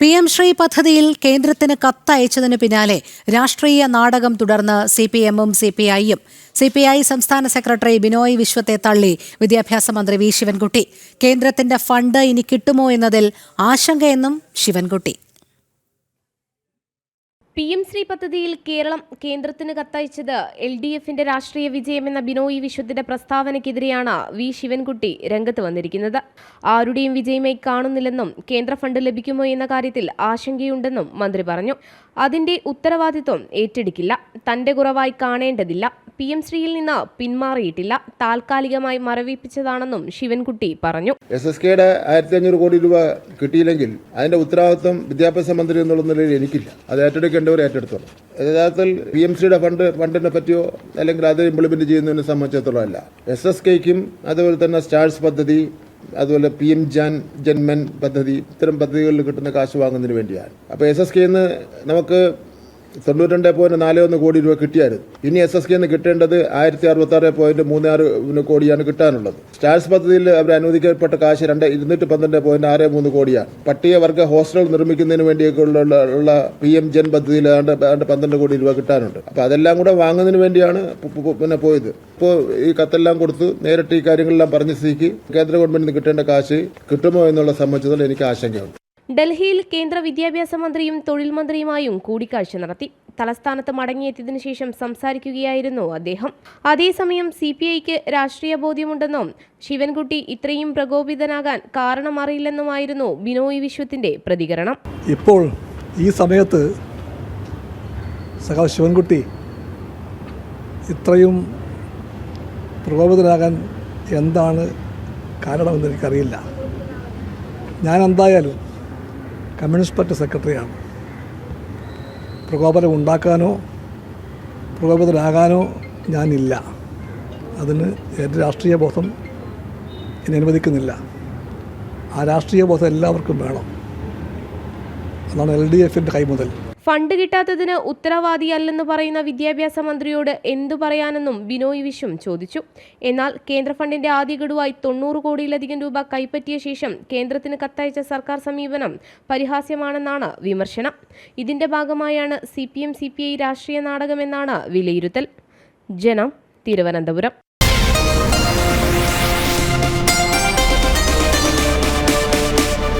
P M Shri പദ്ധതിയിൽ കേന്ദ്രത്തിന് കത്തയച്ചതിന് പിന്നാലെ രാഷ്ട്രീയ നാടകം തുടർന്ന് സി പി എമ്മും സി പി ഐയും സി പി ഐ സംസ്ഥാന സെക്രട്ടറി ബിനോയ് വിശ്വത്തെ തള്ളി വിദ്യാഭ്യാസ മന്ത്രി വി ശിവൻകുട്ടി. കേന്ദ്രത്തിന്റെ ഫണ്ട് ഇനി കിട്ടുമോ എന്നതിൽ ആശങ്കയെന്നും ശിവൻകുട്ടി. പി എം ശ്രീ പദ്ധതിയിൽ കേരളം കേന്ദ്രത്തിന് കത്തയച്ചത് എൽ ഡി എഫിന്റെ രാഷ്ട്രീയ വിജയമെന്ന ബിനോയ് വിശ്വത്തിന്റെ പ്രസ്താവനയ്ക്കെതിരെയാണ് വി ശിവൻകുട്ടി രംഗത്ത് വന്നിരിക്കുന്നത്. ആരുടെയും വിജയമായി കാണുന്നില്ലെന്നും കേന്ദ്ര ഫണ്ട് ലഭിക്കുമോ എന്ന കാര്യത്തിൽ ആശങ്കയുണ്ടെന്നും മന്ത്രി പറഞ്ഞു. അതിന്റെ ഉത്തരവാദിത്വം ഏറ്റെടുക്കില്ല. തന്റെ കുറവായി കാണേണ്ടതില്ല. പി എം ശ്രീയിൽ നിന്ന് പിന്മാറിയിട്ടില്ല. താൽക്കാലികമായി മരവിപ്പിച്ചതാണെന്നും ശിവൻകുട്ടി പറഞ്ഞു. എസ് എസ് കെയുടെ ആയിരത്തി അഞ്ഞൂറ് കോടി രൂപ കിട്ടിയില്ലെങ്കിൽ അതിന്റെ ഉത്തരവാദിത്വം വിദ്യാഭ്യാസ മന്ത്രി എന്നുള്ള നിലയിൽ എനിക്കില്ല. അത് ഏറ്റെടുക്കേണ്ടവർ ഏറ്റെടുത്തോളും. യഥാർത്ഥത്തിൽ പി എം സിയുടെ ഫണ്ട് ഫണ്ടിനെ പറ്റിയോ അല്ലെങ്കിൽ അത് ഇംപ്ലിമെന്റ് ചെയ്യുന്നതിനെ സംബന്ധിച്ചിടത്തോളം അല്ല. എസ് എസ് കെക്കും അതുപോലെ തന്നെ സ്റ്റാർസ് പദ്ധതി അതുപോലെ പി എം ജാൻ ജന്മൻ പദ്ധതി ഇത്തരം പദ്ധതികളിൽ കിട്ടുന്ന കാശ് വാങ്ങുന്നതിന് വേണ്ടിയാണ്. അപ്പോൾ എസ് എസ് കെന്ന് നമുക്ക് തൊണ്ണൂറ്റി രണ്ട് പോയിന്റ് നാല് ഒന്ന് കോടി രൂപ കിട്ടിയായിരുന്നു. ഇനി എസ് എസ് കെന്ന് കിട്ടേണ്ടത് ആയിരത്തി അറുപത്തി ആറ് പോയിന്റ് മൂന്ന് ആറ് കോടിയാണ് കിട്ടാനുള്ളത്. സ്റ്റാർസ് പദ്ധതിയിൽ അവർ അനുവദിക്കപ്പെട്ട കാശ് രണ്ട് ഇരുന്നൂറ്റി പന്ത്രണ്ട് പോയിന്റ് ആറ് മൂന്ന് കോടിയാണ്. പട്ടികവർഗ ഹോസ്റ്റൽ നിർമ്മിക്കുന്നതിന് വേണ്ടിയൊക്കെ ഉള്ള ഉള്ള പി എം ജൻ പദ്ധതിയിൽ ഏതാണ്ട് പന്ത്രണ്ട് കോടി രൂപ കിട്ടാനുണ്ട്. അപ്പോൾ അതെല്ലാം കൂടെ വാങ്ങുന്നതിന് വേണ്ടിയാണ് പിന്നെ പോയത്. ഇപ്പോൾ ഈ കത്തെല്ലാം കൊടുത്ത് നേരിട്ട് ഈ കാര്യങ്ങളെല്ലാം പറഞ്ഞ സ്ഥിതിക്ക് കേന്ദ്ര ഗവൺമെന്റിന് കിട്ടേണ്ട കാശ് കിട്ടുമോ എന്നുള്ള സംബന്ധിച്ചതിൽ എനിക്ക് ആശങ്കയുണ്ട്. ഡൽഹിയിൽ കേന്ദ്ര വിദ്യാഭ്യാസ മന്ത്രിയും തൊഴിൽ മന്ത്രിയുമായും കൂടിക്കാഴ്ച നടത്തി. തലസ്ഥാനത്ത് മടങ്ങിയെത്തിയതിനു ശേഷം സംസാരിക്കുകയായിരുന്നു അദ്ദേഹം. അതേസമയം സി പി ഐക്ക് രാഷ്ട്രീയ ബോധ്യമുണ്ടെന്നും ശിവൻകുട്ടി ഇത്രയും പ്രകോപിതനാകാൻ കാരണമറിയില്ലെന്നുമായിരുന്നു ബിനോയ് വിശ്വത്തിന്റെ പ്രതികരണം. ഇപ്പോൾ ഈ സമയത്ത് സഖാവ് ശിവൻകുട്ടി ഇത്രയും പ്രകോപിതനാകാൻ എന്താണ് കാരണമെന്ന് എനിക്കറിയില്ല. ഞാൻ എന്തായാലും കമ്മ്യൂണിസ്റ്റ് പാർട്ടി സെക്രട്ടറിയാണ്. പ്രകോപനം ഉണ്ടാക്കാനോ പ്രകോപിതനാകാനോ ഞാനില്ല. അതിന് എന്റെ രാഷ്ട്രീയ ബോധം എന്നെ അനുവദിക്കുന്നില്ല. ആ രാഷ്ട്രീയ ബോധം എല്ലാവർക്കും വേണം. അതാണ് എൽ ഡി എഫിന്റെ കൈമുതൽ. ഫണ്ട് കിട്ടാത്തതിന് ഉത്തരവാദിയല്ലെന്ന് പറയുന്ന വിദ്യാഭ്യാസ മന്ത്രിയോട് എന്തു പറയാനെന്നും ബിനോയ് വിശ്വം ചോദിച്ചു. എന്നാൽ കേന്ദ്ര ഫണ്ടിന്റെ ആദ്യ ഗഡുവായി തൊണ്ണൂറ് കോടിയിലധികം രൂപ കൈപ്പറ്റിയ ശേഷം കേന്ദ്രത്തിന് കത്തയച്ച സർക്കാർ സമീപനം പരിഹാസ്യമാണെന്നാണ് വിമർശനം. ഇതിന്റെ ഭാഗമായാണ് C P M C P I രാഷ്ട്രീയ നാടകമെന്നാണ് വിലയിരുത്തൽ. ജനം തിരുവനന്തപുരം.